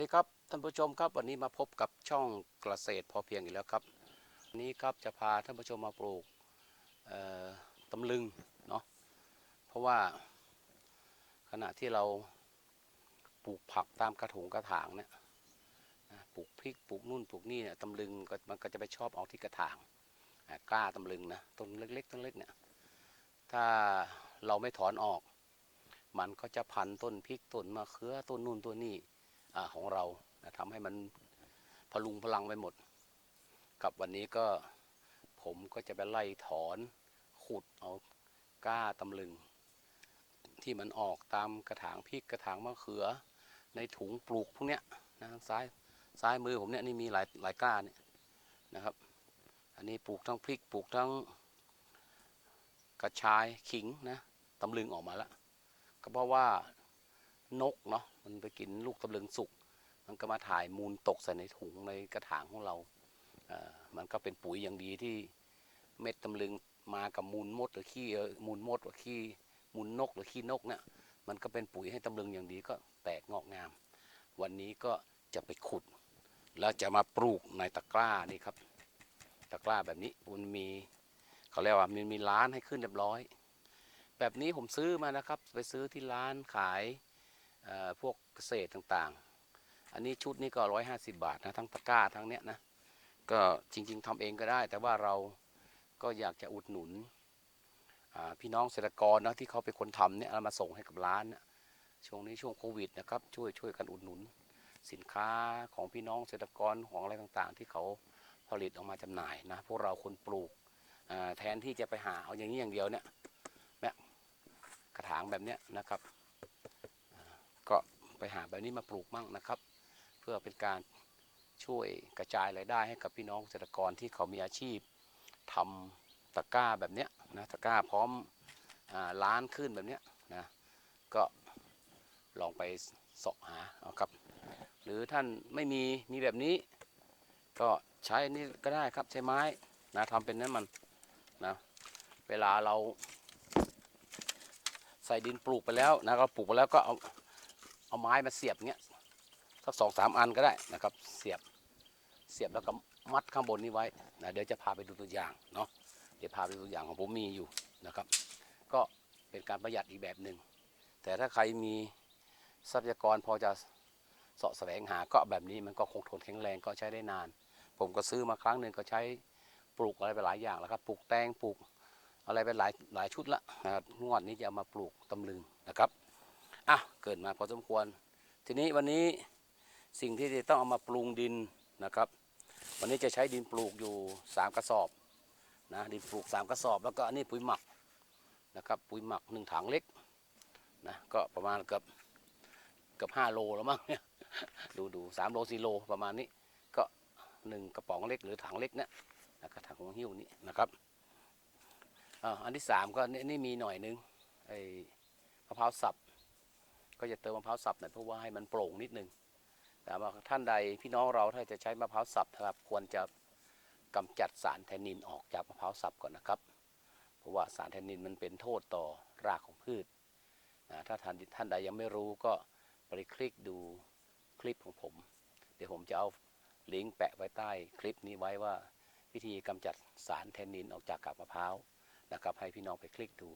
ดีครับท่านผู้ชมครับวันนี้มาพบกับช่องเกษตรพอเพียงอีกแล้วครับวันนี้ครับจะพาท่านผู้ชมมาปลูกตำลึงเนาะเพราะว่าขณะที่เราปลูกผักตามกระถงกระถางเนี่ยปลูกพริกปลูกนู่นปลูกนี่เนี่ยตำลึงมันก็จะไปชอบออกที่กระถางกล้าตำลึงนะต้นเล็กๆต้นเล็กเนี่ยถ้าเราไม่ถอนออก มันก็จะพันต้นพริกต้นมะเขือต้นนู่นต้นนี่ อของเรานะทำให้มันพลุงพลังไปหมด กับวันนี้ก็ผมก็จะไปไล่ถอนขุดเอาก้าตำลึง ที่มันออกตามกระถางพริกกระถางมะเขือ ในถุงปลูกพวกเนี้ยนะซ้ายซ้ายมือผมเนี่ยนี่มีหลายหลายก้าเนี่ยนะครับ อันนี้ปลูกทั้งพริกปลูกทั้งกระชายขิงนะตำลึงออกมาแล้วก็เพราะว่า นกเนาะมันไปกินลูกตำลึงสุก มันก็มาถ่ายมูลตกใส่ในถุงในกระถางของเราเอ่อมันก็เป็นปุ๋ยอย่างดีที่เม็ดตำลึงมากับมูลมดหรือขี้เออมูลมดหรือขี้มูลนกหรือขี้นกเนี่ยมันก็เป็นปุ๋ยให้ตำลึงอย่างดีก็แตกงอกงาม วันนี้ก็จะไปขุด แล้วจะมาปลูกในตะกร้านี่ครับ ตะกร้าแบบนี้มันมีเขาเรียกว่ามันมีร้านให้ขึ้นเรียบร้อย แบบนี้ผมซื้อมานะครับ ไปซื้อที่ร้านขาย พวกเกษตรต่างๆ อันนี้ชุดนี้ก็ร้อยห้าสิบาทนะทั้งตะกร้าทั้งเนี้ยนะก็จริงๆทำเองก็ได้ แต่ว่าเราก็อยากจะอุดหนุนพี่น้องเกษตรกรนะที่เขาเป็นคนทำเนี่ยเอามาส่งให้กับร้านนะช่วงนี้ช่วงโควิดนะครับช่วยช่วยกันอุดหนุน สินค้าของพี่น้องเกษตรกรของอะไรต่างๆ ที่เขาผลิตออกมาจำหน่ายนะพวกเราคนปลูกแทนที่จะไปหาเอาอย่างนี้อย่างเดียวเนี่ยกระถางแบบเนี้ยนะครับ ก็ไปหาแบบนี้มาปลูกมั่งนะครับ เพื่อเป็นการช่วยกระจายรายได้ให้กับพี่น้องเกษตรกรที่เขามีอาชีพทำตะกร้าแบบเนี้ยนะตะกร้าพร้อมอล้านขึ้นแบบเนี้ยนะก็ลองไปสาะหาเอาครับ หรือท่านไม่มีมีแบบนี้ ก็ใช้นี่ก็ได้ครับใช้ไม้นะทำเป็นนั้นมันนะเวลาเราใส่ดินปลูกไปแล้วนะก็ปลูกไปแล้วก็เอา เอาไม้มาเสียบเงี้ยสักสองสามอันก็ได้นะครับ เสียบเสียบแล้วก็มัดข้างบนนี้ไว้นะเดี๋ยวจะพาไปดูตัวอย่างเนาะเดี๋ยวพาไปดูตัวอย่างของผมมีอยู่นะครับ ก็เป็นการประหยัดอีกแบบหนึ่งแต่ถ้าใครมีทรัพยากรพอจะเสาะแสวงหาก็แบบนี้มันก็คงทนแข็งแรงก็ใช้ได้นาน ผมก็ซื้อมาครั้งหนึ่งก็ใช้ปลูกอะไรไปหลายอย่างแล้วครับปลูกแตงปลูกอะไรไปหลายหลายชุดละนะครับงวดนี้จะเอามาปลูกตำลึงนะครับ อะเกิดมาพอสมควร ทีนี้วันนี้สิ่งที่จะต้องเอามาปรุงดินนะครับ วันนี้จะใช้ดินปลูกอยู่สามกระสอบนะดินปลูกสามกระสอบ แล้วก็อันนี้ปุ๋ยหมักนะครับ ปุ๋ยหมักหนึ่งถังเล็กนะก็ประมาณเกือบเกือบห้าโลแล้วมั้งเนี่ยดูดูสามโลสี่โลประมาณนี้ ก็หนึ่งกระป๋องเล็กหรือถังเล็กเนี่ยนะครับถังของหิ้วนี้นะครับอ่าอันที่สามก็นี่นี่มีหน่อยนึงไอ้มะพร้าวสับ ก็จะเติมมะพร้าวสับหน่อยเพราะว่าให้มันโปร่งนิดนึงแต่ว่าท่านใดพี่น้องเราถ้าจะใช้มะพร้าวสับนะครับควรจะกำจัดสารแทนนินออกจากมะพร้าวสับก่อนนะครับ เพราะว่าสารแทนนินมันเป็นโทษต่อรากของพืชนะถ้าท่านท่านใดยังไม่รู้ก็ไปคลิกดูคลิปของผม เดี๋ยวผมจะเอาลิงก์แปะไว้ใต้คลิปนี้ไว้ว่า วิธีกำจัดสารแทนนินออกจากกับมะพร้าวนะครับให้พี่น้องไปคลิกดู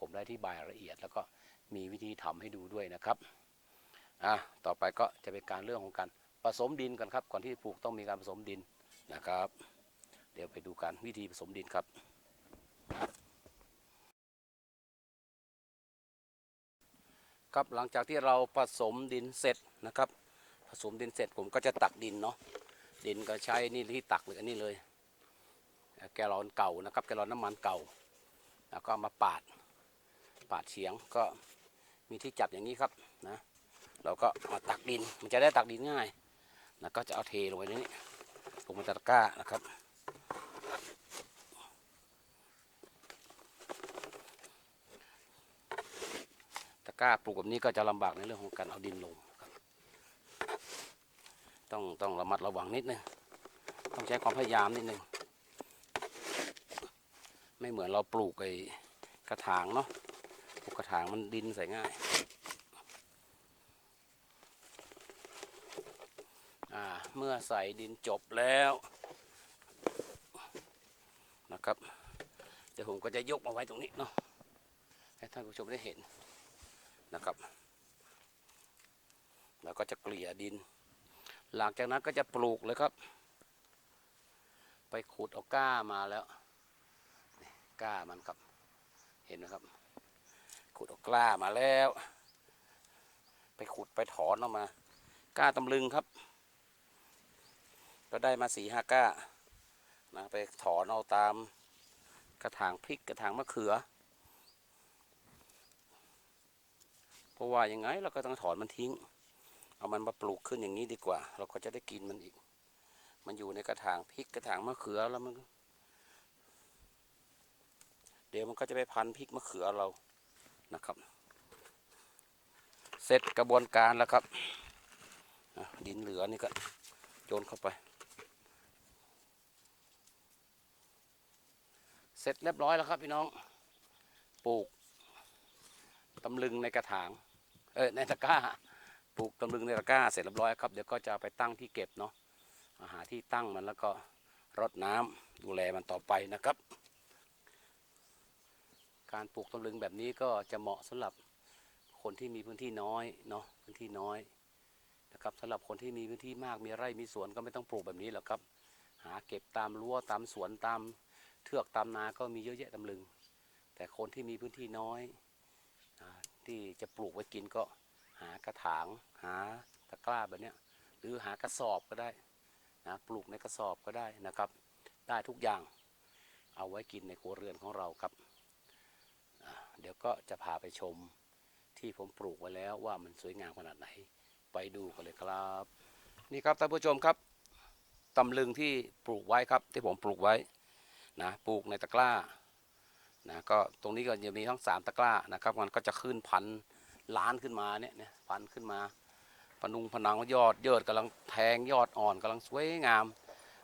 ผมได้ที่บายละเอียด แล้วก็มีวิธีทำให้ดูด้วยนะครับอะต่อไปก็จะเป็นการเรื่องของการผสมดินกันครับ ก่อนที่จะปลูกต้องมีการผสมดินนะครับ เดี๋ยวไปดูกันวิธีผสมดินครับครับหลังจากที่เราผสมดินเสร็จนะครับ ผสมดินเสร็จผมก็จะตักดินเนาะดินก็ใช้นี่ที่ตักเลยอันนี้เลย แกลอนเก่านะครับ แกลอนน้ำมันเก่า แล้วก็เอามาปาด ปาดเฉียงก็มีที่จับอย่างนี้ครับนะเราก็มาตักดินมันจะได้ตักดินง่ายแล้วก็จะเอาเทลงไปนี้ลงมาตะกร้านะครับ ตะกร้าปลูกแบบนี้ก็จะลำบากในเรื่องของการเอาดินลงครับ ต้องต้องระมัดระวังนิดนึงต้องใช้ความพยายามนิดนึงไม่เหมือนเราปลูกไอ้กระถางเนาะ ปลูกกระถางมันดินใส่ง่าย เมื่อใส่ดินจบแล้วนะครับ เดี๋ยวผมก็จะยกมาไว้ตรงนี้เนาะให้ท่านผู้ชมได้เห็นนะครับแล้วก็จะเกลี่ยดิน หลังจากนั้นก็จะปลูกเลยครับ ไปขุดเอาก้ามาแล้วก้ามันครับ เห็นไหมครับ ขุดเอกล้ามาแล้ว ไปขุดไปถอนออกมา ก้าตำลึงครับ ก็ได้มาสี่ห้าก้านะไปถอนเอาตามกระถางพริกกระถางมะเขือ เพราะว่ายังไงเราก็ต้องถอนมันทิ้ง เอามันมาปลูกขึ้นอย่างนี้ดีกว่า เราก็จะได้กินมันอีก มันอยู่ในกระถางพริกกระถางมะเขือแล้วมัน เดี๋ยวมันก็จะไปพันพริกมะเขือเรา นะครับ เสร็จกระบวนการแล้วครับ ดินเหลือนี่ก็โยนเข้าไป เสร็จเรียบร้อยแล้วครับพี่น้อง ปลูกตำลึงในกระถาง เออในตะกร้า ปลูกตำลึงในตะกร้าเสร็จเรียบร้อยครับ เดี๋ยวก็จะไปตั้งที่เก็บเนาะหาที่ตั้งมันแล้วก็รดน้ำดูแลมันต่อไปนะครับ การปลูกตำลึงแบบนี้ก็จะเหมาะสำหรับคนที่มีพื้นที่น้อยเนาะพื้นที่น้อยนะครับสำหรับคนที่มีพื้นที่มากมีไร่มีสวนก็ไม่ต้องปลูกแบบนี้หรอกครับ หาเก็บตามรั้วตามสวนตามเทือกตามนาก็มีเยอะแยะตำลึง แต่คนที่มีพื้นที่น้อยอที่จะปลูกไว้กินก็หากระถางหาตะกร้าแบบนี้หรือหากระสอบก็ได้นะปลูกในกระสอบก็ได้นะครับ ได้ทุกอย่างเอาไว้กินในครัวเรือนของเราครับ ก็จะพาไปชมที่ผมปลูกไว้แล้วว่ามันสวยงามขนาดไหน ไปดูกันเลยครับ นี่ครับท่านผู้ชมครับตำลึงที่ปลูกไว้ครับ ที่ผมปลูกไว้นะปลูกในตะกร้านะก็ตรงนี้ก็จะมีทั้งสามตะกร้านะครับมันก็จะขึ้นพันล้านขึ้นมาเนี่ยเนี่ยพันขึ้นมาพนุงพนังยอดเยิดกำลังแทงยอดอ่อนกำลังสวยงาม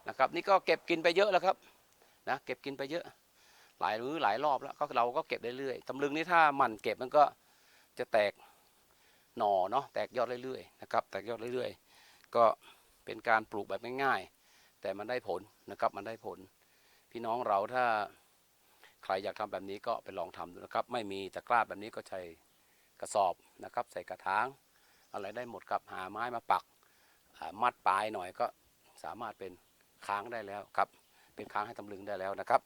นะครับ นี่ก็เก็บกินไปเยอะแล้วครับนะเก็บกินไปเยอะ หลายมื้อหลายรอบแล้วก็เราก็เก็บเรื่อยๆตำลึงนี่ถ้ามันเก็บมันก็จะแตกหน่อเนาะแตกยอดเรื่อยๆนะครับแตกยอดเรื่อยๆ ก็เป็นการปลูกแบบง่ายๆ แต่มันได้ผลนะครับมันได้ผล พี่น้องเราถ้าใครอยากทำแบบนี้ก็ไปลองทำดูนะครับ ไม่มีตะกร้าแบบนี้ก็ใช้กระสอบนะครับ ใส่กระถางอะไรได้หมดครับหาไม้มาปักมัดปลายหน่อยก็สามารถเป็นค้างได้แล้วครับ เป็นค้างให้ตำลึงได้แล้วนะครับ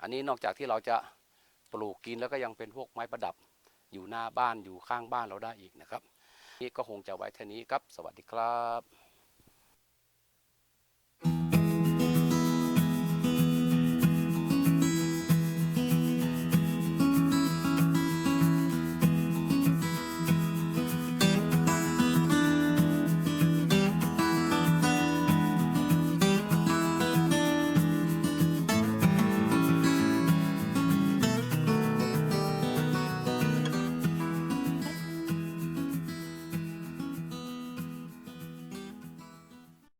อันนี้นอกจากที่เราจะปลูกกินแล้วก็ยังเป็นพวกไม้ประดับ อยู่หน้าบ้านอยู่ข้างบ้านเราได้อีกนะครับ นี่ก็คงจะไว้เท่านี้ครับ สวัสดีครับ